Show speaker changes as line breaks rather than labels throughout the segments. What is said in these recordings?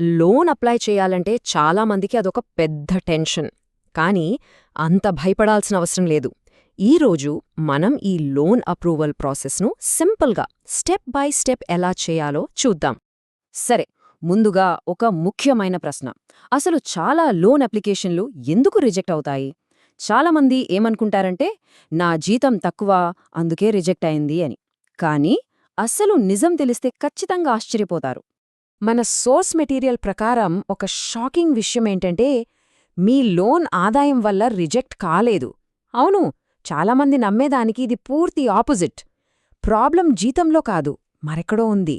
Loan apply చేయాలంటే చాలామందికి అదొక పెద్ద టెన్షన్. కానీ అంత భయపడాల్సిన అవసరం లేదు. ఈరోజు మనం ఈ లోన్ అప్రూవల్ ప్రాసెస్ను సింపుల్గా స్టెప్ బై స్టెప్ ఎలా చేయాలో చూద్దాం. సరే ముందుగా ఒక ముఖ్యమైన ప్రశ్న. అసలు చాలా లోన్ అప్లికేషన్లు ఎందుకు రిజెక్ట్ అవుతాయి? చాలామంది ఏమనుకుంటారంటే నా జీతం తక్కువ అందుకే రిజెక్ట్ అయింది అని. కానీ అస్సలు నిజం తెలిస్తే ఖచ్చితంగా ఆశ్చర్యపోతారు. మన సోర్స్ మెటీరియల్ ప్రకారం ఒక షాకింగ్ విషయమేంటంటే మీ లోన్ ఆదాయం వల్ల రిజెక్ట్ కాలేదు. అవును చాలామంది నమ్మేదానికి ఇది పూర్తి ఆపోజిట్. ప్రాబ్లం జీతంలో కాదు మరెక్కడో ఉంది.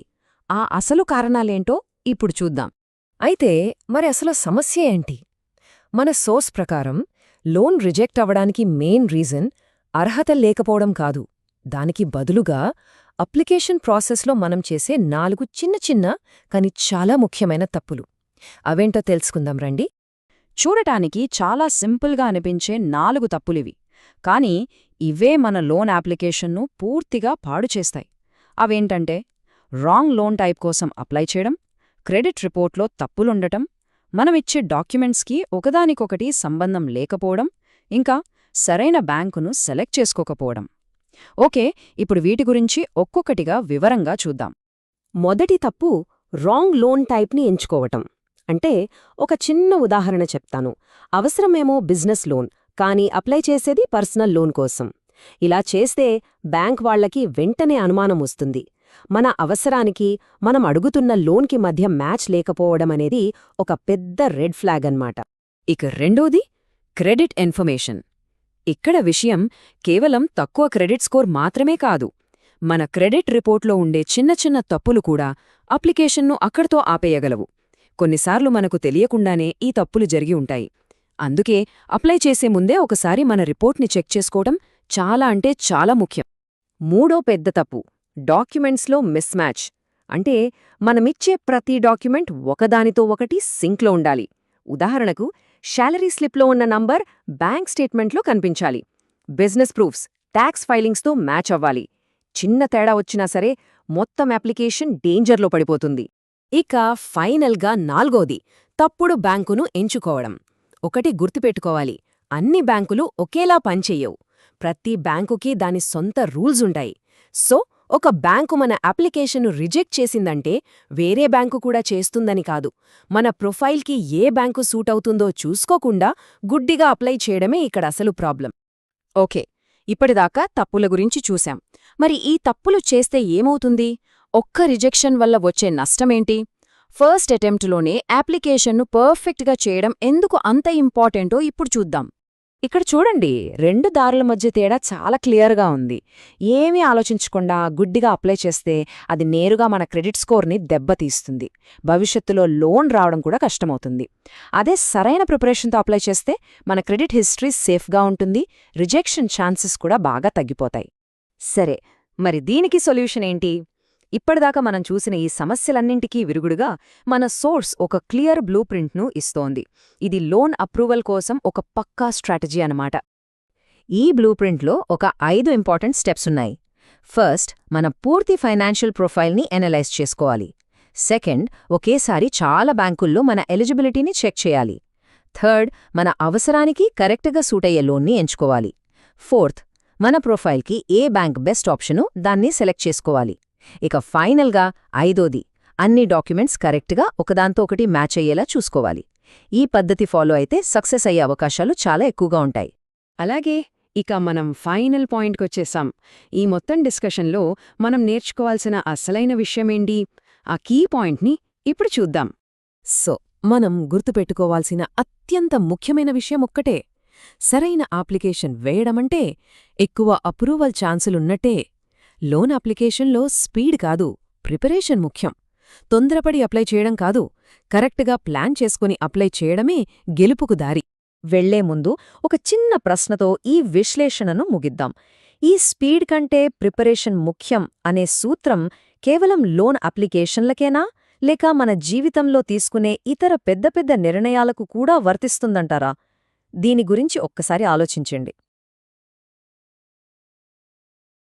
ఆ అసలు కారణాలేంటో ఇప్పుడు చూద్దాం. అయితే మరి అసలు సమస్య ఏంటి? మన సోర్స్ ప్రకారం లోన్ రిజెక్ట్ అవ్వడానికి మెయిన్ రీజన్ అర్హత లేకపోవడం కాదు. దానికి బదులుగా అప్లికేషన్ ప్రాసెస్లో మనం చేసే నాలుగు చిన్న చిన్న కాని చాలా ముఖ్యమైన తప్పులు. అవేంటో తెలుసుకుందాం రండి. చూడటానికి చాలా సింపుల్గా అనిపించే నాలుగు తప్పులివి. కానీ ఇవే మన లోన్ అప్లికేషన్ను పూర్తిగా పాడు చేస్తాయి. అవేంటంటే రాంగ్ లోన్ టైప్ కోసం అప్లై చేయడం క్రెడిట్ రిపోర్ట్లో తప్పులుండటం మనమిచ్చే డాక్యుమెంట్స్కి ఒకదానికొకటి సంబంధం లేకపోవడం ఇంకా సరైన బ్యాంకును సెలెక్ట్ చేసుకోకపోవడం. ఓకే ఇప్పుడు వీటి గురించి ఒక్కొక్కటిగా వివరంగా చూద్దాం. మొదటి తప్పు రాంగ్ లోన్ టైప్ని ఎంచుకోవటం. అంటే ఒక చిన్న ఉదాహరణ చెప్తాను. అవసరమేమో బిజినెస్ లోన్ కానీ అప్లై చేసేది పర్సనల్ లోన్ కోసం. ఇలా చేస్తే బ్యాంక్ వాళ్ళకి వెంటనే అనుమానం వస్తుంది. మన అవసరానికి మనం అడుగుతున్న లోన్కి మధ్య మ్యాచ్ లేకపోవడమనేది ఒక పెద్ద రెడ్ ఫ్లాగ్ అన్నమాట. ఇక రెండోది క్రెడిట్ ఇన్ఫర్మేషన్. ఇక్కడ విషయం కేవలం తక్కువ క్రెడిట్ స్కోర్ మాత్రమే కాదు. మన క్రెడిట్ రిపోర్ట్లో ఉండే చిన్న చిన్న తప్పులు కూడా అప్లికేషన్ను అక్కడితో ఆపేయగలవు. కొన్నిసార్లు మనకు తెలియకుండానే ఈ తప్పులు జరిగి ఉంటాయి. అందుకే అప్లై చేసే ముందే ఒకసారి మన రిపోర్ట్ని చెక్ చేసుకోవడం చాలా అంటే చాలా ముఖ్యం. మూడో పెద్ద తప్పు డాక్యుమెంట్స్లో మిస్ మ్యాచ్ అంటే మనమిచ్చే ప్రతి డాక్యుమెంట్ ఒకదానితో ఒకటి సింక్లో ఉండాలి. ఉదాహరణకు శాలరీ స్లిప్లో ఉన్న నంబర్ బ్యాంక్ స్టేట్మెంట్లో కనిపించాలి. బిజినెస్ ప్రూఫ్స్ ట్యాక్స్ ఫైలింగ్స్తో మ్యాచ్ అవ్వాలి. చిన్న తేడా వచ్చినా సరే మొత్తం అప్లికేషన్ డేంజర్లో పడిపోతుంది. ఇక ఫైనల్గా నాల్గోది తప్పుడు బ్యాంకును ఎంచుకోవడం. ఒకటి గుర్తుపెట్టుకోవాలి అన్ని బ్యాంకులు ఒకేలా పనిచెయ్యవు ప్రతి బ్యాంకుకి దాని సొంత రూల్స్ ఉంటాయి. సో ఒక బ్యాంకు మన అప్లికేషన్ను రిజెక్ట్ చేసిందంటే వేరే బ్యాంకు కూడా చేస్తుందని కాదు. మన ప్రొఫైల్కి ఏ బ్యాంకు సూట్ అవుతుందో చూసుకోకుండా గుడ్డిగా అప్లై చేయడమే ఇక్కడ అసలు ప్రాబ్లం. ఓకే ఇప్పటిదాకా తప్పుల గురించి చూశాం. మరి ఈ తప్పులు చేస్తే ఏమవుతుంది? ఒక్క రిజెక్షన్ వల్ల వచ్చే నష్టమేంటి? ఫస్ట్ అటెంప్ట్లోనే అప్లికేషన్ను పర్ఫెక్ట్గా చేయడం ఎందుకు అంత ఇంపార్టెంటో ఇప్పుడు చూద్దాం. ఇక్కడ చూడండి రెండు దారుల మధ్య తేడా చాలా క్లియర్గా ఉంది. ఏమీ ఆలోచించకుండా గుడ్డిగా అప్లై చేస్తే అది నేరుగా మన క్రెడిట్ స్కోర్ని దెబ్బతీస్తుంది. భవిష్యత్తులో లోన్ రావడం కూడా కష్టమవుతుంది. అదే సరైన ప్రిపరేషన్తో అప్లై చేస్తే మన క్రెడిట్ హిస్టరీ సేఫ్గా ఉంటుంది రిజెక్షన్ ఛాన్సెస్ కూడా బాగా తగ్గిపోతాయి. సరే మరి దీనికి సొల్యూషన్ ఏంటి? ఇప్పటిదాకా మనం చూసిన ఈ సమస్యలన్నింటికీ విరుగుడుగా మన సోర్స్ ఒక క్లియర్ బ్లూ ప్రింట్ను ఇస్తోంది. ఇది లోన్ అప్రూవల్ కోసం ఒక పక్కా స్ట్రాటజీ అనమాట ఈ బ్లూ ప్రింట్లో ఒక ఐదు ఇంపార్టెంట్ స్టెప్స్ ఉన్నాయి. ఫస్ట్ మన పూర్తి ఫైనాన్షియల్ ప్రొఫైల్ని ఎనలైజ్ చేసుకోవాలి. సెకండ్ ఒకేసారి చాలా బ్యాంకుల్లో మన ఎలిజిబిలిటీని చెక్ చేయాలి. థర్డ్ మన అవసరానికి కరెక్ట్గా సూటయ్యే లోన్ని ఎంచుకోవాలి. ఫోర్త్ మన ప్రొఫైల్కి ఏ బ్యాంక్ బెస్ట్ ఆప్షను దాన్ని సెలెక్ట్ చేసుకోవాలి. ఇక ఫైనల్గా ఐదోది. అన్ని డాక్యుమెంట్స్ కరెక్ట్గా ఒకదాంతో ఒకటి మ్యాచ్ అయ్యేలా చూసుకోవాలి. ఈ పద్ధతి ఫాలో అయితే సక్సెస్ అయ్యే అవకాశాలు చాలా ఎక్కువగా ఉంటాయి. అలాగే ఇక మనం ఫైనల్ పాయింట్కొచ్చేసాం. ఈ మొత్తం డిస్కషన్లో మనం నేర్చుకోవాల్సిన అసలైన విషయమేంటి? ఆ కీ పాయింట్ని ఇప్పుడు చూద్దాం. సో మనం గుర్తుపెట్టుకోవాల్సిన అత్యంత ముఖ్యమైన విషయం ఒక్కటే. సరైన అప్లికేషన్ వేయడమంటే ఎక్కువ అప్రూవల్ ఛాన్సులున్నట్టే లోన్ అప్లికేషన్లో స్పీడ్ కాదు ప్రిపరేషన్ ముఖ్యం. తొందరపడి అప్లై చేయడం కాదు కరెక్ట్గా ప్లాన్ చేసుకుని అప్లై చేయడమే గెలుపుకు దారి. వెళ్ళే ముందు ఒక చిన్న ప్రశ్నతో ఈ విశ్లేషణను ముగిద్దాం. ఈ స్పీడ్ కంటే ప్రిపరేషన్ ముఖ్యం అనే సూత్రం కేవలం లోన్ అప్లికేషన్లకేనా? లేక మన జీవితంలో తీసుకునే ఇతర పెద్ద పెద్ద నిర్ణయాలకు కూడా వర్తిస్తుందంటారా? దీని గురించి ఒక్కసారి ఆలోచించండి.